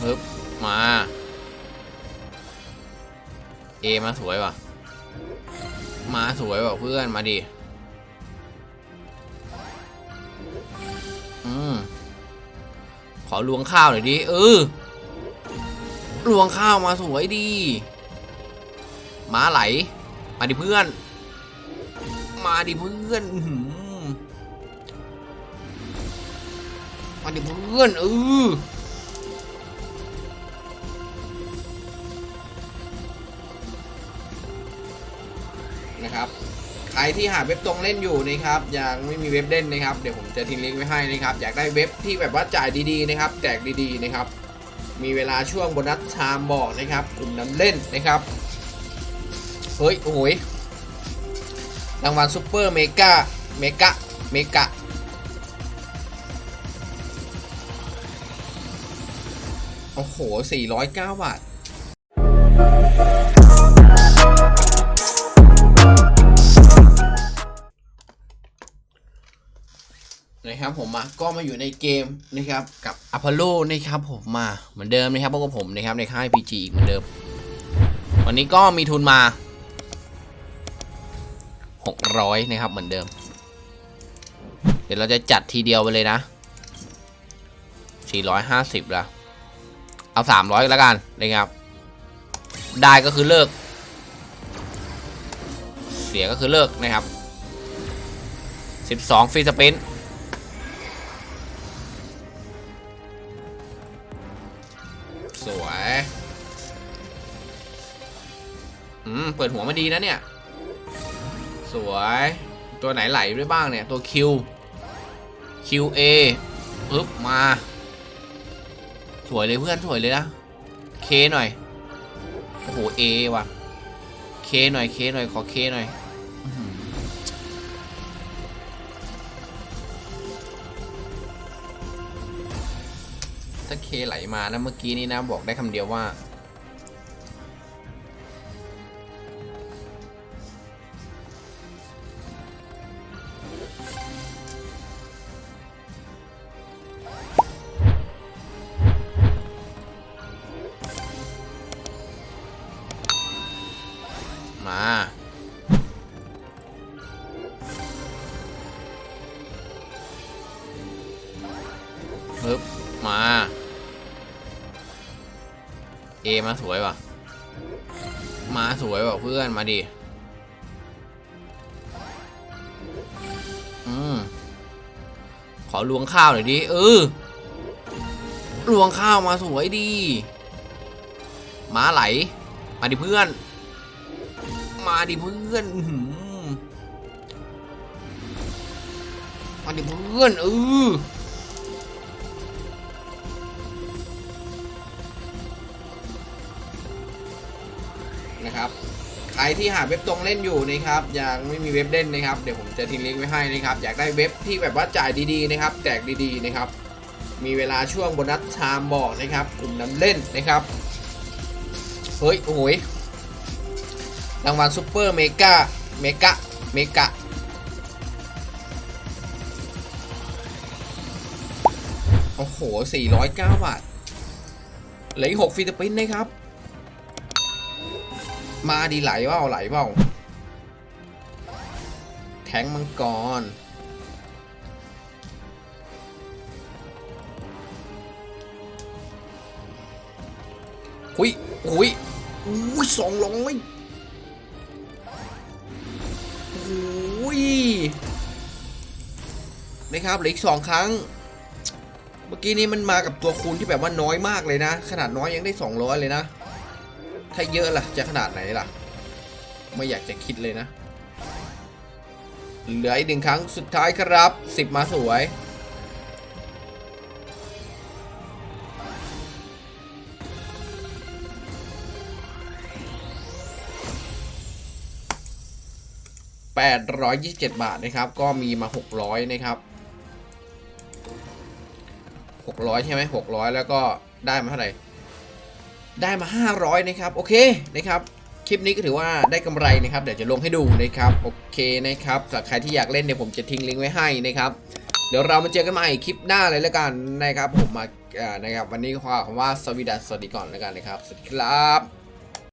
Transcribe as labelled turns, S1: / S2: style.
S1: ปึ๊บมาเอมาสวยว่ะ มาสวยว่ะเพื่อนมาดิอืมขอลวงข้าวหน่อยดิเออลวงข้าวมาสวยดีม้าไหล มาดิเพื่อน มาดิเพื่อนมาดิเพื่อนเออ ใครที่หาเว็บตรงเล่นอยู่นะครับยังไม่มีเว็บเล่นนะครับเดี๋ยวผมจะทิ้งลิงก์ไว้ให้นะครับอยากได้เว็บที่แบบว่าจ่ายดีๆนะครับแจกดีๆนะครับ มีเวลาช่วงโบนัสไทม์บอกนะครับกลุ่มน้ำเล่นนะครับเฮ้ยโอ้ยรางวัลซูเปอร์เมกาเมกะเมกะโอ้โห409บาท นะครับผมมาก็มาอยู่ในเกมนะครับกับอพอลโลนะครับผมมาเหมือนเดิมนะครับพวกผมนะครับในค่าย PG อีกเหมือนเดิม วันนี้ก็มีทุนมา 600 นะครับเหมือนเดิม เดี๋ยวเราจะจัดทีเดียวไปเลยนะ 450ละเอา 300 แล้วกันนะครับ ได้ก็คือเลิก เสียก็คือเลิกนะครับ 12ฟรีสปิน สวย อืม เปิดหัวมาดีนะเนี่ย สวย ตัวไหนไหลด้วยบ้างเนี่ย ตัว Q QA ปึ๊บ มา สวยเลยเพื่อน สวยเลยนะ K หน่อย โอ้โห A ว่ะ K หน่อย K หน่อย ขอ K หน่อย ถ้า K ไหลมานะเมื่อกี้นี้นะบอกได้คำเดียวว่า มาปึ๊บมา อมาสวยว่ะ มาสวยว่ะเพื่อนมาดิอืมขอลวงข้าวหน่อยดิเออลวงข้าวมาสวยดีม้าไหล มาดิเพื่อน มาดิเพื่อนมาดิเพื่อนเออ นะครับใครที่หาเว็บตรงเล่นอยู่นะครับยังไม่มีเว็บเล่นนะครับเดี๋ยวผมจะทิ้งลิงก์ไว้ให้นะครับอยากได้เว็บที่แบบว่าจ่ายดีๆนะครับแจกดีๆนะครับมีเวลาช่วงโบนัสไทม์บอกนะครับกลุ่มน้ำเล่นนะครับเฮ้ยโอ้โหยรางวัลซูเปอร์เมกาเมกะเมกะโอ้โห 409 บาทเหลืออีก6ฟิลิปปินส์นะครับ มาดีไหลเปล่าไหลเปล่าแทงมังกรหุยหุยอุ้ยสองร้อยโอ้ยนะครับเหลืออีกสองครั้ง เมื่อกี้นี้มันมากับตัวคูณที่แบบว่าน้อยมากเลยนะ ขนาดน้อยยังได้ 200 เลยนะ ถ้าเยอะล่ะ จะขนาดไหนล่ะ ไม่อยากจะคิดเลยนะ เหลืออีกหนึ่งครั้งสุดท้ายครับ 10 มาสวย 827 บาทนะครับ ก็มีมา 600 นะครับ 600 ใช่ไหม600 แล้วก็ได้มาเท่าไหร่ ได้มา 500 นะครับ โอเคนะครับคลิปนี้ก็ถือว่าได้กำไรนะครับ เดี๋ยวจะลงให้ดูนะครับ โอเคนะครับสำหรับใครที่อยากเล่นเนี่ยผมจะทิ้งลิงก์ไว้ให้นะครับเดี๋ยวเรามาเจอกันใหม่คลิปหน้าเลยแล้วกันนะครับ ผมมาอ่านะครับวันนี้ขอคำว่าสวีดัสสวัสดีก่อนแล้วกันนะครับ สวัสดีครับ